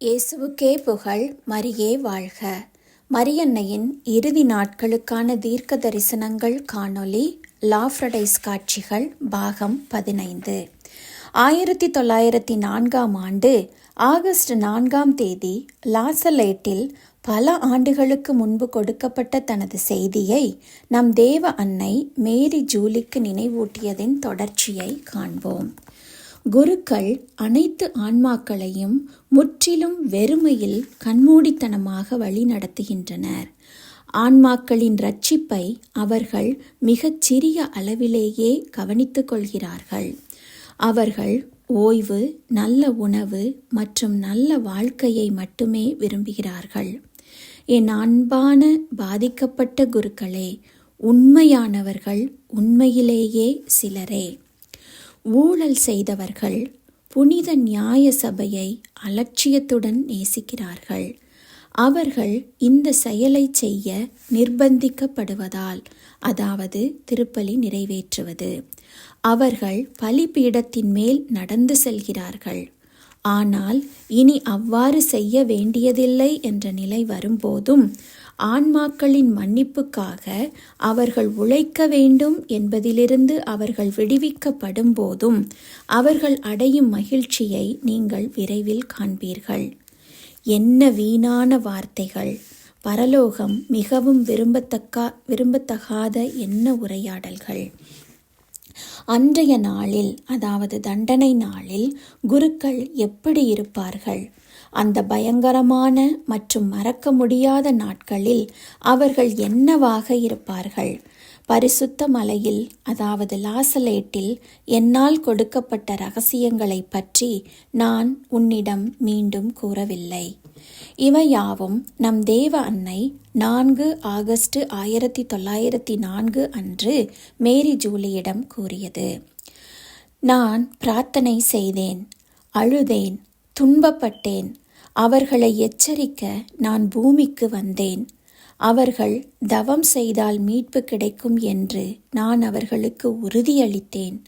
இயேசுவுக்கே புகழ் மரியே வாழ்க. மரியன்னையின் இறுதி நாட்களுக்கான தீர்க்க தரிசனங்கள் காணொளி லாஃப்ரடைஸ் காட்சிகள் பாகம் பதினைந்து. ஆயிரத்தி தொள்ளாயிரத்தி நான்காம் ஆண்டு ஆகஸ்ட் நான்காம் தேதி லாசலேட்டில் பல ஆண்டுகளுக்கு முன்பு கொடுக்கப்பட்ட தனது செய்தியை நம் தேவ அன்னை மேரி ஜூலிக்கு நினைவூட்டியதின் தொடர்ச்சியை காண்போம். குருக்கள் அனைத்து ஆன்மாக்களையும் முற்றிலும் வெறுமையில் கண்மூடித்தனமாக வழிநடத்துகின்றனர் ஆன்மாக்களின் ரட்சிப்பை அவர்கள் மிகச் சிறிய அளவிலேயே கவனித்து கொள்கிறார்கள். அவர்கள் ஓய்வு நல்ல உணவு மற்றும் நல்ல வாழ்க்கையை மட்டுமே விரும்புகிறார்கள். என் அன்பான பாதிக்கப்பட்ட குருக்களே உண்மையானவர்கள் உண்மையிலேயே சிலரே. ஊழல் செய்தவர்கள் புனித நியாய சபையை அலட்சியத்துடன் நேசிக்கிறார்கள். அவர்கள் இந்த செயலை செய்ய நிர்பந்திக்கப்படுவதால் அதாவது திருப்பலி நிறைவேற்றுவது. அவர்கள் பலிபீடத்தின் மேல் நடந்து செல்கிறார்கள். ஆனால் இனி அவ்வாறு செய்ய வேண்டியதில்லை என்ற நிலை வரும்போதும் ஆன்மாக்களின் மன்னிப்புக்காக அவர்கள் உழைக்க வேண்டும் என்பதிலிருந்து அவர்கள் விடுவிக்கப்படும் போதும் அவர்கள் அடையும் மகிழ்ச்சியை நீங்கள் விரைவில் காண்பீர்கள். என்ன வீணான வார்த்தைகள். பரலோகம் மிகவும் விரும்பத்தக்க விரும்பத்தகாத என்ன உரையாடல்கள். அன்றைய நாளில் அதாவது தண்டனை நாளில் குருக்கள் எப்படி இருப்பார்கள்? அந்த பயங்கரமான மற்றும் மறக்க முடியாத நாட்களில் அவர்கள் என்னவாக இருப்பார்கள்? பரிசுத்த மலையில் அதாவது லாசலேட்டில் என்னால் கொடுக்கப்பட்ட ரகசியங்களை பற்றி நான் உன்னிடம் மீண்டும் கூறவில்லை. இவையாவும் நம் தேவ அன்னை நான்கு ஆகஸ்ட் ஆயிரத்தி தொள்ளாயிரத்தி நான்கு அன்று மேரி ஜூலியிடம் கூறியது. நான் பிரார்த்தனை செய்தேன் அழுதேன் துன்பப்பட்டேன் அவர்களை எச்சரிக்க நான் பூமிக்கு வந்தேன். அவர்கள் தவம் செய்தால் மீட்பு கிடைக்கும் என்று நான் அவர்களுக்கு உறுதியளித்தேன்.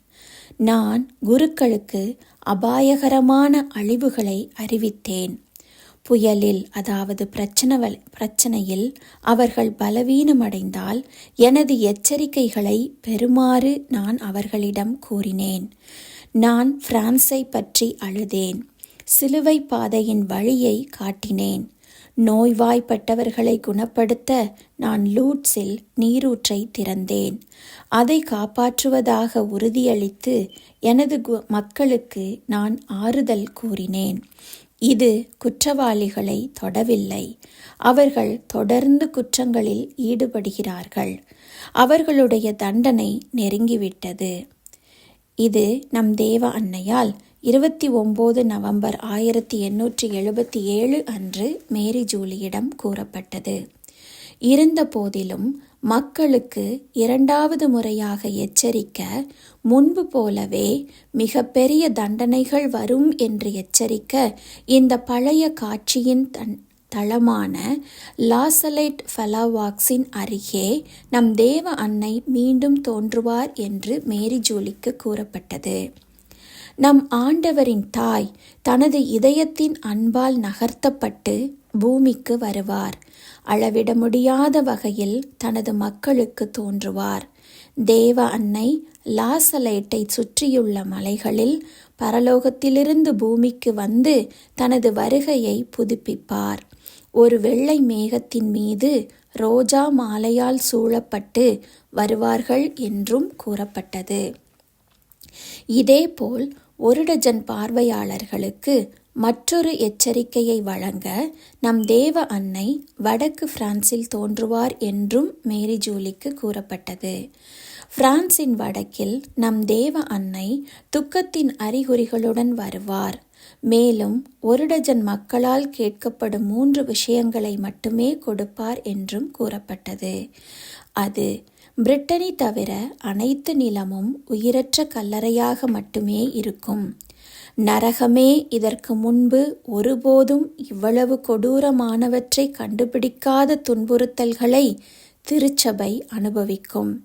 நான் குருக்களுக்கு அபாயகரமான அழிவுகளை அறிவித்தேன். புயலில் அதாவது பிரச்சனை பிரச்சனையில் அவர்கள் பலவீனமடைந்தால் எனது எச்சரிக்கைகளை பெறுமாறு நான் அவர்களிடம் கூறினேன். நான் பிரான்ஸை பற்றி அழுதேன். சிலுவை பாதையின் வழியை காட்டினேன். நோய்வாய்ப்பட்டவர்களை குணப்படுத்த நான் லூட்ஸில் நீரூற்றை திறந்தேன். அதை காப்பாற்றுவதாக உறுதியளித்து எனது மக்களுக்கு நான் ஆறுதல் கூறினேன். இது குற்றவாளிகளை தொடவில்லை. அவர்கள் தொடர்ந்து குற்றங்களில் ஈடுபடுகிறார்கள். அவர்களுடைய தண்டனை நெருங்கிவிட்டது. இது நம் தேவ அன்னையால் இருபத்தி ஒம்பது நவம்பர் ஆயிரத்தி எண்ணூற்றி எழுபத்தி ஏழு அன்று மேரி ஜூலியிடம் கூறப்பட்டது. இருந்த போதிலும் மக்களுக்கு இரண்டாவது முறையாக எச்சரிக்க முன்பு போலவே மிக பெரிய தண்டனைகள் வரும் என்று எச்சரிக்க இந்த பழைய காட்சியின் தன் தளமான லாசலைட் ஃபலாவாக்ஸின் அருகே நம் தேவ அன்னை மீண்டும் தோன்றுவார் என்று மேரி ஜூலிக்கு கூறப்பட்டது. நம் ஆண்டவரின் தாய் தனது இதயத்தின் அன்பால் நகர்த்தப்பட்டு பூமிக்கு வருவார். அளவிட முடியாத வகையில் தனது மக்களுக்கு தோன்றுவார். தேவ அன்னை லாசலேட்டை சுற்றியுள்ள மலைகளில் பரலோகத்திலிருந்து பூமிக்கு வந்து தனது வருகையை புதுப்பிப்பார். ஒரு வெள்ளை மேகத்தின் மீது ரோஜா மாலையால் சூழப்பட்டு வருவார்கள் என்றும் கூறப்பட்டது. இதேபோல் ஒரு டஜன் பார்வையாளர்களுக்கு மற்றொரு எச்சரிக்கையை வழங்க நம் தேவ அன்னை வடக்கு பிரான்சில் தோன்றுவார் என்றும் மேரி ஜூலிக்கு கூறப்பட்டது. பிரான்சின் வடக்கில் நம் தேவ அன்னை துக்கத்தின் அறிகுறிகளுடன் வருவார். மேலும் ஒரு டஜன் மக்களால் கேட்கப்படும் மூன்று விஷயங்களை மட்டுமே கொடுப்பார் என்றும் கூறப்பட்டது. அது பிரிட்டனி தவிர அனைத்து நிலமும் உயிரற்ற கல்லறையாக மட்டுமே இருக்கும். நரகமே இதற்கு முன்பு ஒருபோதும் இவ்வளவு கொடூரமானவற்றை கண்டுபிடிக்காத துன்புறுத்தல்களை திருச்சபை அனுபவிக்கும்.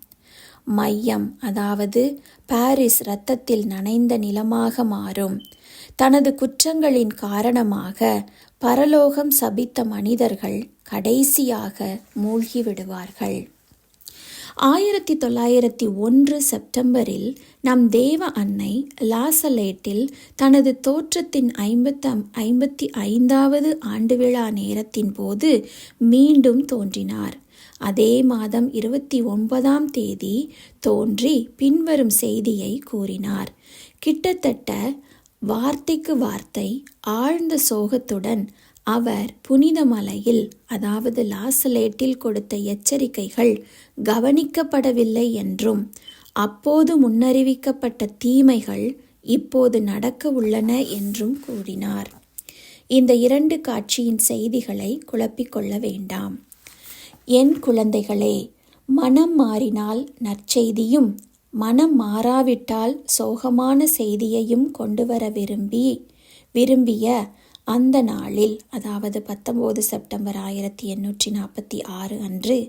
மையம் அதாவது பாரிஸ் இரத்தத்தில் நனைந்த நிலமாக மாறும். தனது குற்றங்களின் காரணமாக பரலோகம் சபித்த மனிதர்கள் கடைசியாக மூழ்கிவிடுவார்கள். ஆயிரத்தி தொள்ளாயிரத்தி ஒன்று செப்டம்பரில் நம் தேவ அன்னை லாசலேட்டில் தனது தோற்றத்தின் ஐம்பத்தம் ஐம்பத்தி ஐந்தாவது ஆண்டு விழா நேரத்தின் போது மீண்டும் தோன்றினார். அதே மாதம் இருபத்தி ஒன்பதாம் தேதி தோன்றி பின்வரும் செய்தியை கூறினார். கிட்டத்தட்ட வார்த்தைக்கு வார்த்தை ஆழ்ந்த சோகத்துடன் அவர் புனித மலையில் அதாவது லாசலேட்டில் கொடுத்த எச்சரிக்கைகள் கவனிக்கப்படவில்லை என்றும் அப்போது முன்னறிவிக்கப்பட்ட தீமைகள் இப்போது நடக்க உள்ளன என்றும் கூறினார். இந்த இரண்டு காட்சியின் செய்திகளை குழப்பிக்கொள்ள வேண்டாம். என் குழந்தைகளே மனம் மாறினால் நற்செய்தியும் மனம் மாறாவிட்டால் சோகமான செய்தியையும் கொண்டு வர விரும்பி விரும்பிய அந்த நாளில் அதாவது பத்தொம்போது செப்டம்பர் ஆயிரத்தி எண்ணூற்றி நாற்பத்தி ஆறு அன்று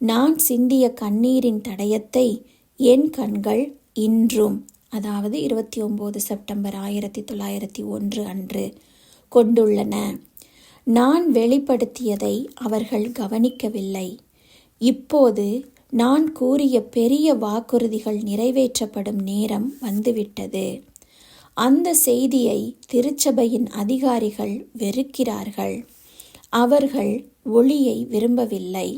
நான் சிந்திய கண்ணீரின் தடயத்தை என் கண்கள் இன்றும் அதாவது இருபத்தி ஒம்பது செப்டம்பர் ஆயிரத்தி தொள்ளாயிரத்தி ஒன்று அன்று கொண்டுள்ளன. நான் வெளிப்படுத்தியதை அவர்கள் கவனிக்கவில்லை. இப்போது நான் கூறிய பெரிய வாக்குறுதிகள் நிறைவேற்றப்படும் நேரம் வந்துவிட்டது. அந்த செய்தியை திருச்சபையின் அதிகாரிகள் வெறுக்கிறார்கள். அவர்கள் ஒளியை விரும்பவில்லை.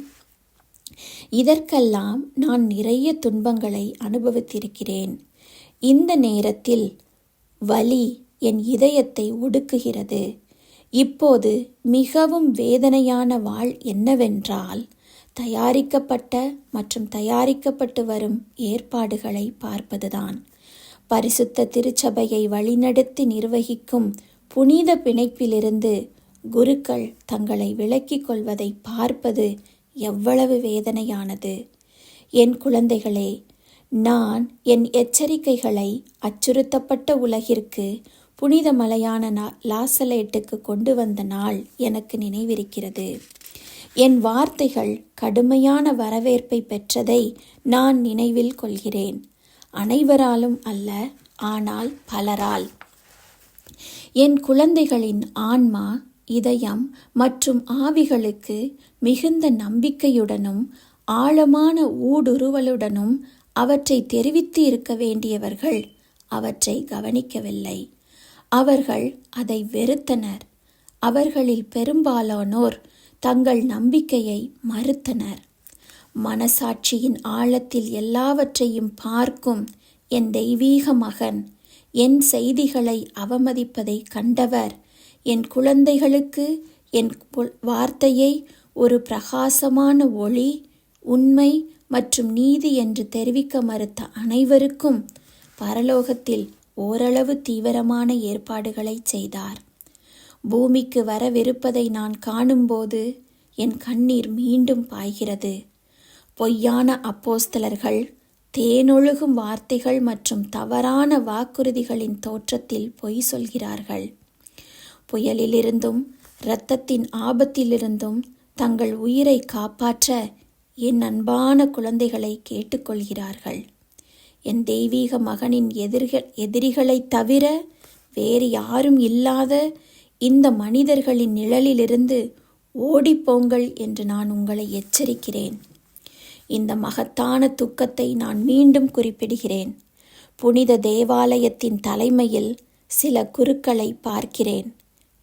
இதற்கெல்லாம் நான் நிறைய துன்பங்களை அனுபவித்திருக்கிறேன். இந்த நேரத்தில் வலி என் இதயத்தை ஒடுக்குகிறது. இப்போது மிகவும் வேதனையான வாழ் என்னவென்றால் தயாரிக்கப்பட்ட மற்றும் தயாரிக்கப்பட்டு வரும் ஏற்பாடுகளை பார்ப்பதுதான். பரிசுத்த திருச்சபையை வழிநடத்தி நிர்வகிக்கும் புனித பிணைப்பிலிருந்து குருக்கள் தங்களை விலக்கிக் கொள்வதை பார்ப்பது எவ்வளவு வேதனையானது. என் குழந்தைகளே நான் என் எச்சரிக்கைகளை அச்சுறுத்தப்பட்ட உலகிற்கு புனித மலையான லாசலேட்டுக்கு கொண்டு வந்த நாள் எனக்கு நினைவிருக்கிறது. என் வார்த்தைகள் கடுமையான வரவேற்பை பெற்றதை நான் நினைவில் கொள்கிறேன். அனைவராலும் அல்ல ஆனால் பலரால். என் குழந்தைகளின் ஆன்மா இதயம் மற்றும் ஆவிகளுக்கு மிகுந்த நம்பிக்கையுடனும் ஆழமான ஊடுருவலுடனும் அவற்றை தெரிவித்து இருக்க வேண்டியவர்கள் அவற்றை கவனிக்கவில்லை. அவர்கள் அதை வெறுத்தனர். அவர்களில் பெரும்பாலானோர் தங்கள் நம்பிக்கையை மறுத்தனர். மனசாட்சியின் ஆழத்தில் எல்லாவற்றையும் பார்க்கும் என் தெய்வீக மகன். என் செய்திகளை அவமதிப்பதை கண்டவர். என் குழந்தைகளுக்கு என் வார்த்தையை ஒரு பிரகாசமான ஒளி உண்மை மற்றும் நீதி என்று தெரிவிக்க மறுத்த அனைவருக்கும் பரலோகத்தில் ஓரளவு தீவிரமான ஏற்பாடுகளை செய்தார். பூமிக்கு வரவிருப்பதை நான் காணும்போது என் கண்ணீர் மீண்டும் பாய்கிறது. பொய்யான அப்போஸ்தலர்கள் தேனொழுகும் வார்த்தைகள் மற்றும் தவறான வாக்குறுதிகளின் தோற்றத்தில் பொய் சொல்கிறார்கள். புயலிலிருந்தும் இரத்தத்தின் ஆபத்திலிருந்தும் தங்கள் உயிரை காப்பாற்ற என் அன்பான குழந்தைகளை கேட்டுக்கொள்கிறார்கள். என் தெய்வீக மகனின் எதிர்கள் எதிரிகளைத் தவிர வேறு யாரும் இல்லாத இந்த மனிதர்களின் நிழலிலிருந்து ஓடிப்போங்கள் என்று நான் உங்களை எச்சரிக்கிறேன். இந்த மகத்தான துக்கத்தை நான் மீண்டும் குறிப்பிடுகிறேன். புனித தேவாலயத்தின் தலைமையில் சில குருக்களை பார்க்கிறேன்.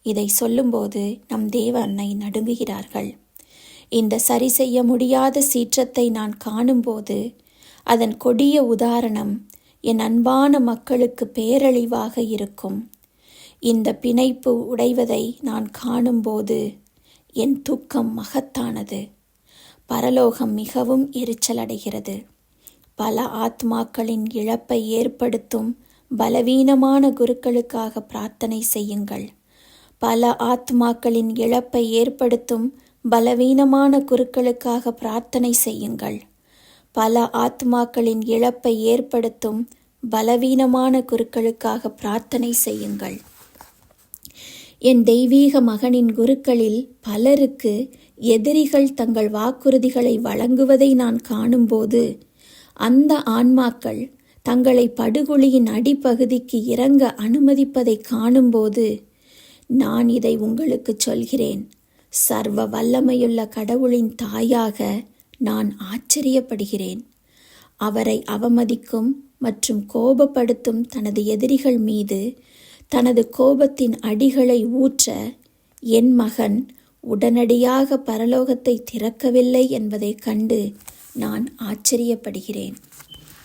இதை சொல்லும்போது நம் தேவ அன்னை நடுங்குகிறார்கள். இந்த சரி செய்ய முடியாத சீற்றத்தை நான் காணும்போது அதன் கொடிய உதாரணம் என் அன்பான மக்களுக்கு பேரழிவாக இருக்கும். இந்த பிணைப்பு உடைவதை நான் காணும்போது என் துக்கம் மகத்தானது. பரலோகம் மிகவும் எரிச்சலடைகிறது. பல ஆத்மாக்களின் இழப்பை ஏற்படுத்தும் பலவீனமான குருக்களுக்காக பிரார்த்தனை செய்யுங்கள். பல ஆத்மாக்களின் இழப்பை ஏற்படுத்தும் பலவீனமான குருக்களுக்காக பிரார்த்தனை செய்யுங்கள். பல ஆத்மாக்களின் இழப்பை ஏற்படுத்தும் பலவீனமான குருக்களுக்காக பிரார்த்தனை செய்யுங்கள். என் தெய்வீக மகனின் குருக்களில் பலருக்கு எதிரிகள் தங்கள் வாக்குறுதிகளை வழங்குவதை நான் காணும்போது அந்த ஆன்மாக்கள் தங்களை படுகொலியின் அடிப்பகுதிக்கு இறங்க அனுமதிப்பதை காணும்போது நான் இதை உங்களுக்கு சொல்கிறேன். சர்வ வல்லமையுள்ள கடவுளின் தாயாக நான் ஆச்சரியப்படுகிறேன். அவரை அவமதிக்கும் மற்றும் கோபப்படுத்தும் தனது எதிரிகள் மீது தனது கோபத்தின் அடிகளை ஊற்ற என் மகன் உடனடியாக பரலோகத்தை திறக்கவில்லை என்பதை கண்டு நான் ஆச்சரியப்படுகிறேன்.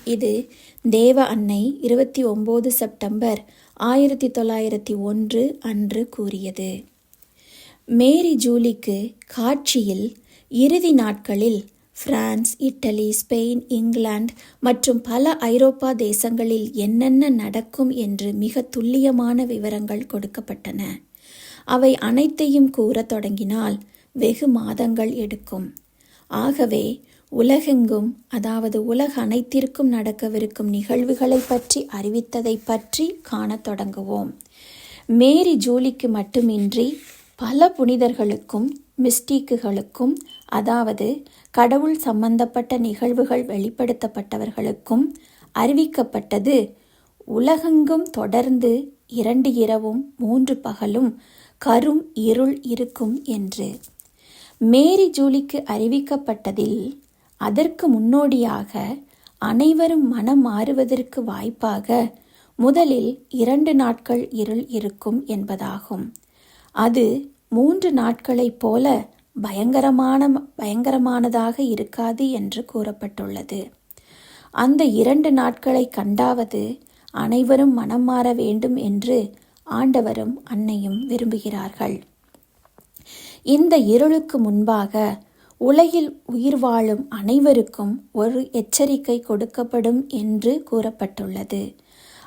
இது தேவ அன்னை இருபத்தி ஒம்பது செப்டம்பர் ஆயிரத்தி தொள்ளாயிரத்தி ஒன்று அன்று கூறியது. மேரி ஜூலிக்கு காட்சியில் இறுதி நாட்களில் பிரான்ஸ் இட்டலி ஸ்பெயின் இங்கிலாந்து மற்றும் பல ஐரோப்பா தேசங்களில் என்னென்ன நடக்கும் என்று மிக துல்லியமான விவரங்கள் கொடுக்கப்பட்டன. அவை அனைத்தையும் கூறத் தொடங்கினால் வெகு மாதங்கள் எடுக்கும். ஆகவே உலகெங்கும் அதாவது உலக அனைத்திற்கும் நடக்கவிருக்கும் நிகழ்வுகளை பற்றி அறிவித்ததை பற்றி காணத் தொடங்குவோம். மேரி ஜூலிக்கு மட்டுமின்றி பல புனிதர்களுக்கும் மிஸ்டீக்குகளுக்கும் அதாவது கடவுள் சம்பந்தப்பட்ட நிகழ்வுகள் வெளிப்படுத்தப்பட்டவர்களுக்கும் அறிவிக்கப்பட்டது. உலகெங்கும் தொடர்ந்து இரண்டு இரவும் மூன்று பகலும் கரும் இருள் இருக்கும் என்று. மேரி ஜூலிக்கு அறிவிக்கப்பட்டதில் அதற்கு முன்னோடியாக அனைவரும் மனம் மாறுவதற்கு வாய்ப்பாக முதலில் இரண்டு நாட்கள் இருள் இருக்கும் என்பதாகும். அது மூன்று நாட்களைப் போல பயங்கரமான பயங்கரமானதாக இருக்காது என்று கூறப்பட்டுள்ளது. அந்த இரண்டு நாட்களை கண்டாவது அனைவரும் மனம் மாற வேண்டும் என்று ஆண்டவரும் அன்னையும் விரும்புகிறார்கள். இந்த இருளுக்கு முன்பாக உலகில் உயிர் வாழும் அனைவருக்கும் ஒரு எச்சரிக்கை கொடுக்கப்படும் என்று கூறப்பட்டுள்ளது.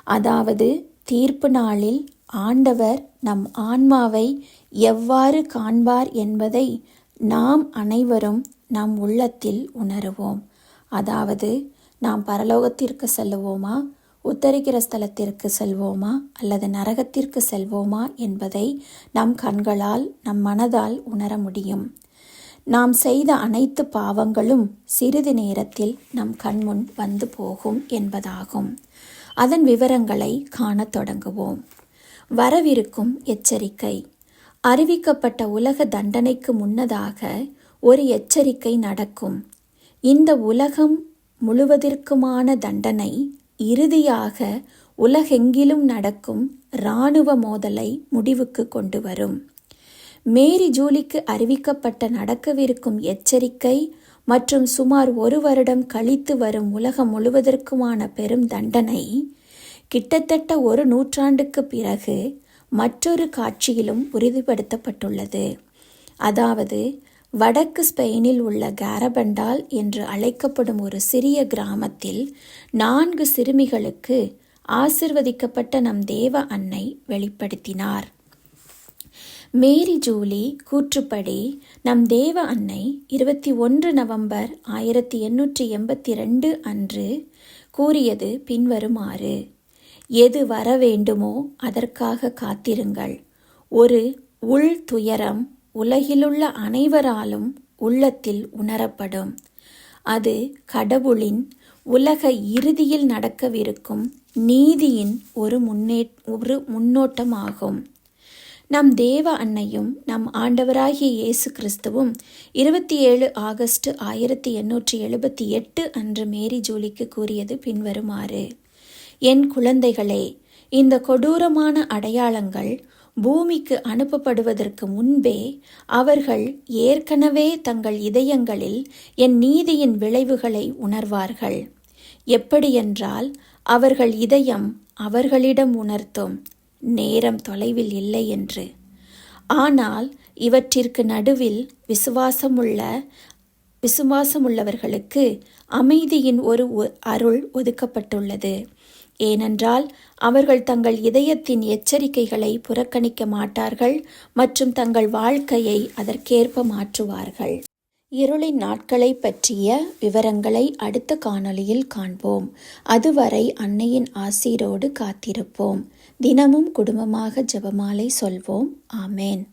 அதாவது தீர்ப்பு நாளில் ஆண்டவர் நம் ஆன்மாவை எவ்வாறு காண்பார் என்பதை நாம் அனைவரும் நம் உள்ளத்தில் உணருவோம். அதாவது நாம் பரலோகத்திற்கு செல்லுவோமா? உத்தரிக்கிற ஸ்தலத்திற்கு செல்வோமா? அல்லது நரகத்திற்கு செல்வோமா? என்பதை நம் கண்களால் நம் மனதால் உணர முடியும். நாம் செய்த அனைத்து பாவங்களும் சிறிது நேரத்தில் நம் கண்முன் வந்து போகும் என்பதாகும். அதன் விவரங்களை காணத் தொடங்குவோம். வரவிருக்கும் எச்சரிக்கை. அறிவிக்கப்பட்ட உலக தண்டனைக்கு முன்னதாக ஒரு எச்சரிக்கை நடக்கும். இந்த உலகம் முழுவதற்குமான தண்டனை இறுதியாக உலகெங்கிலும் நடக்கும் இராணுவ மோதலை முடிவுக்கு கொண்டு வரும். மேரி ஜூலிக்கு அறிவிக்கப்பட்ட நடக்கவிருக்கும் எச்சரிக்கை மற்றும் சுமார் ஒரு வருடம் கழித்து வரும் உலகம் முழுவதற்குமான பெரும் தண்டனை கிட்டத்தட்ட ஒரு நூற்றாண்டுக்கு பிறகு மற்றொரு காட்சியிலும் உறுதிப்படுத்தப்பட்டுள்ளது. அதாவது வடக்கு ஸ்பெயினில் உள்ள கேரபண்டால் என்று அழைக்கப்படும் ஒரு சிறிய கிராமத்தில் நான்கு சிறுமிகளுக்கு ஆசிர்வதிக்கப்பட்ட நம் தேவ அன்னை வெளிப்படுத்தினார். மேரி ஜூலி கூற்றுப்படி நம் தேவ அன்னை இருபத்தி ஒன்று நவம்பர் ஆயிரத்தி எண்ணூற்றி எண்பத்தி ரெண்டு அன்று கூறியது பின்வருமாறு. எது வர வேண்டுமோ அதற்காக காத்திருங்கள். ஒரு உள் துயரம் உலகிலுள்ள அனைவராலும் உள்ளத்தில் உணரப்படும். அது கடவுளின் உலக இறுதியில் நடக்கவிருக்கும் நீதியின் ஒரு முன்னே ஒரு முன்னோட்டமாகும். நம் தேவ அன்னையும் நம் ஆண்டவராகிய இயேசு கிறிஸ்துவும் இருபத்தி ஏழு ஆகஸ்ட் ஆயிரத்தி எண்ணூற்றி எழுபத்தி எட்டு அன்று மேரி ஜூலிக்கு கூறியது பின்வருமாறு. என் குழந்தைகளே இந்த கொடூரமான அடையாளங்கள் பூமிக்கு அனுப்பப்படுவதற்கு முன்பே அவர்கள் ஏற்கனவே தங்கள் இதயங்களில் என் நீதியின் விளைவுகளை உணர்வார்கள். எப்படியென்றால் அவர்கள் இதயம் அவர்களிடம் உணர்த்தும் நேரம் தொலைவில் இல்லை என்று. ஆனால் இவற்றிற்கு நடுவில் விசுவாசமுள்ள விசுவாசமுள்ளவர்களுக்கு அமைதியின் ஒரு அருள் ஒதுக்கப்பட்டுள்ளது. ஏனென்றால் அவர்கள் தங்கள் இதயத்தின் எச்சரிக்கைகளை புறக்கணிக்க மாட்டார்கள் மற்றும் தங்கள் வாழ்க்கையை அதற்கேற்ப மாற்றுவார்கள். இருளின் நாட்களை பற்றிய விவரங்களை அடுத்த காணொளியில் காண்போம். அதுவரை அன்னையின் ஆசீரோடு காத்திருப்போம். தினமும் குடும்பமாக ஜெபமாலை சொல்வோம். ஆமேன்.